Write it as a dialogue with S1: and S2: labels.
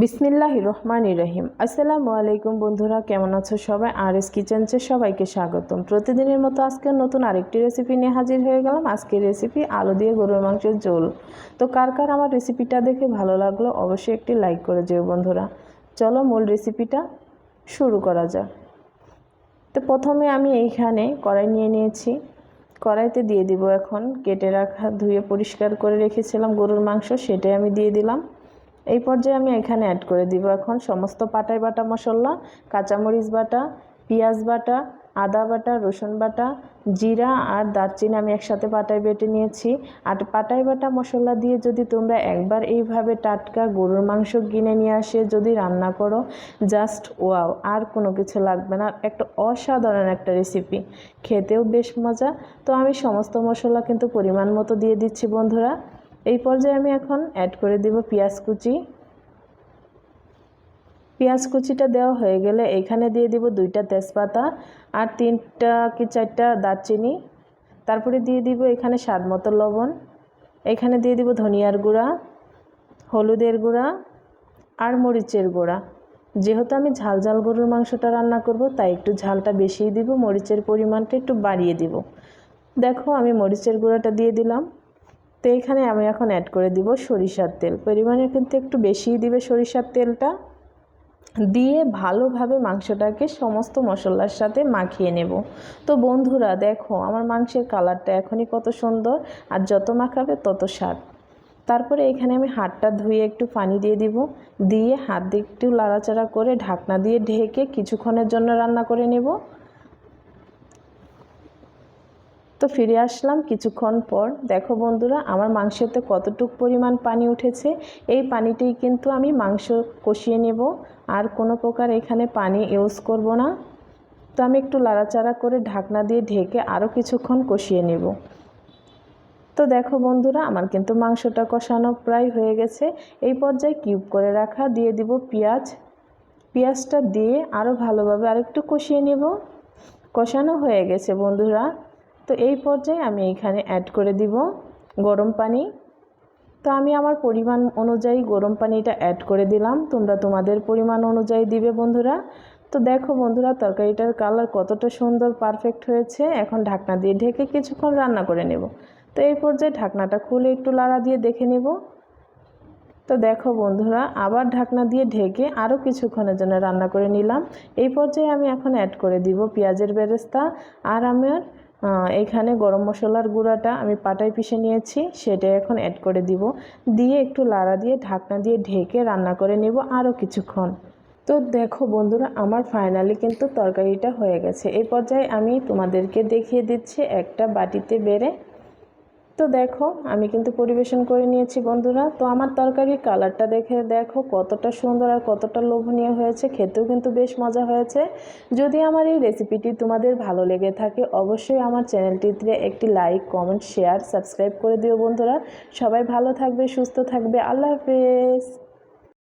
S1: বিসমিল্লাহ রহমান রহিম। আসসালামু আলাইকুম বন্ধুরা, কেমন আছো সবাই? আর এস কিচেনসে সবাইকে স্বাগতম। প্রতিদিনের মতো আজকে নতুন আরেকটি রেসিপি নিয়ে হাজির হয়ে গেলাম। আজকের রেসিপি আলু দিয়ে গরুর মাংসের ঝোল। তো কার কার আমার রেসিপিটা দেখে ভালো লাগল, অবশ্যই একটি লাইক করে যেও বন্ধুরা। চলো মূল রেসিপিটা শুরু করা যাক। তো প্রথমে আমি এইখানে কড়াই নিয়ে নিয়েছি। কড়াইতে দিয়ে দিব এখন কেটে রাখা, ধুয়ে পরিষ্কার করে রেখেছিলাম গরুর মাংস, সেটাই আমি দিয়ে দিলাম। এই পর্যায়ে আমি এখানে অ্যাড করে দিব এখন সমস্ত পাটাই বাটা মশলা, কাঁচামরিচ বাটা, পেঁয়াজ বাটা, আদা বাটা, রসুন বাটা, জিরা আর দারচিনি আমি একসাথে পাটায় বেটে নিয়েছি। আর পাটাই বাটা মশলা দিয়ে যদি তোমরা একবার এইভাবে টাটকা গরুর মাংস কিনে নিয়ে আসে, যদি রান্না করো জাস্ট ওয়াও আর কোনো কিছু লাগবে না। একটা অসাধারণ একটা রেসিপি খেতেও বেশ মজা। তো আমি সমস্ত মশলা কিন্তু পরিমাণ মতো দিয়ে দিচ্ছি বন্ধুরা। এই পর্যায়ে আমি এখন অ্যাড করে দিব পেঁয়াজ কুচি। পেঁয়াজ কুচিটা দেওয়া হয়ে গেলে এখানে দিয়ে দিব দুইটা তেজপাতা আর তিনটা কি চারটা দারচিনি। তারপরে দিয়ে দিব এখানে স্বাদ মতো লবণ। এখানে দিয়ে দিব ধনিয়ার গুঁড়া, হলুদের গুঁড়া আর মরিচের গুঁড়া। যেহেতু আমি ঝাল ঝাল গরুর মাংসটা রান্না করব, তাই একটু ঝালটা বেশিই দিব, মরিচের পরিমাণটা একটু বাড়িয়ে দিব। দেখো আমি মরিচের গুঁড়াটা দিয়ে দিলাম। তো এখানে আমি এখন অ্যাড করে দিব সরিষার তেল। পরিমাণে কিন্তু একটু বেশিই দিবে সরিষার তেলটা। দিয়ে ভালোভাবে মাংসটাকে সমস্ত মশলার সাথে মাখিয়ে নেব। তো বন্ধুরা, দেখো, আমার মাংসের কালারটা এখনই কত সুন্দর আর যত মাখাবে তত স্বাদ। তারপরে এখানে আমি হাতটা ধুয়ে একটু পানি দিয়ে দিব। দিয়ে হাত দিয়ে একটু লাড়াচাড়া করে ঢাকনা দিয়ে ঢেকে কিছুক্ষণের জন্য রান্না করে নেব। তো ফিরে আসলাম কিছুক্ষণ পর। দেখো বন্ধুরা, আমার মাংসতে কতটুক পরিমাণ পানি উঠেছে, এই পানিতেই কিন্তু আমি মাংস কষিয়ে নেব। আর কোনো প্রকার এখানে পানি ইউজ করব না। তো আমি একটু লাড়াচাড়া করে ঢাকনা দিয়ে ঢেকে আরও কিছুক্ষণ কষিয়ে নেব। তো দেখো বন্ধুরা, আমার কিন্তু মাংসটা কষানো প্রায় হয়ে গেছে। এই পর্যায়ে কিউব করে রাখা, দিয়ে দিব পেঁয়াজ। পেঁয়াজটা দিয়ে আরও ভালোভাবে আরেকটু কষিয়ে নেব। কষানো হয়ে গেছে বন্ধুরা। তো এই পর্যায়ে আমি এখানে অ্যাড করে দিব গরম পানি। তো আমি আমার পরিমাণ অনুযায়ী গরম পানিটা অ্যাড করে দিলাম। তোমরা তোমাদের পরিমাণ অনুযায়ী দিবে বন্ধুরা। তো দেখো বন্ধুরা, তরকারিটার কালার কতটা সুন্দর পারফেক্ট হয়েছে। এখন ঢাকনা দিয়ে ঢেকে কিছুক্ষণ রান্না করে নেব। তো এই পর্যায়ে ঢাকনাটা খুলে একটু লাড়া দিয়ে দেখে নেব। তো দেখো বন্ধুরা, আবার ঢাকনা দিয়ে ঢেকে আরও কিছুক্ষণের জন্য রান্না করে নিলাম। এই পর্যায়ে আমি এখন অ্যাড করে দিব পেঁয়াজের বেরেস্তা আর আমার এইখানে গরম মশলার গুঁড়াটা আমি পাটায় পিষে নিয়েছি, সেটা এখন অ্যাড করে দিব। দিয়ে একটু লাড়া দিয়ে ঢাকনা দিয়ে ঢেকে রান্না করে নেব আরও কিছুক্ষণ। তো দেখো বন্ধুরা, আমার ফাইনালি কিন্তু তরকারিটা হয়ে গেছে। এই পর্যায়ে আমি তোমাদেরকে দেখিয়ে দিচ্ছি একটা বাটিতে বেড়ে তো দেখো, আমি কিন্তু পরিবেশন করে নিয়েছি বন্ধুরা। তো আমার তরকারির কালারটা দেখে দেখো, কতটা সুন্দর আর কতটা লোভনীয় হয়েছে। খেতেও কিন্তু বেশ মজা হয়েছে। যদি আমার এই রেসিপিটি তোমাদের ভালো লেগে থাকে, অবশ্যই আমার চ্যানেলটিতে একটি লাইক কমেন্ট শেয়ার সাবস্ক্রাইব করে দিও বন্ধুরা। সবাই ভালো থাকবে, সুস্থ থাকবে। আল্লাহ হাফেজ।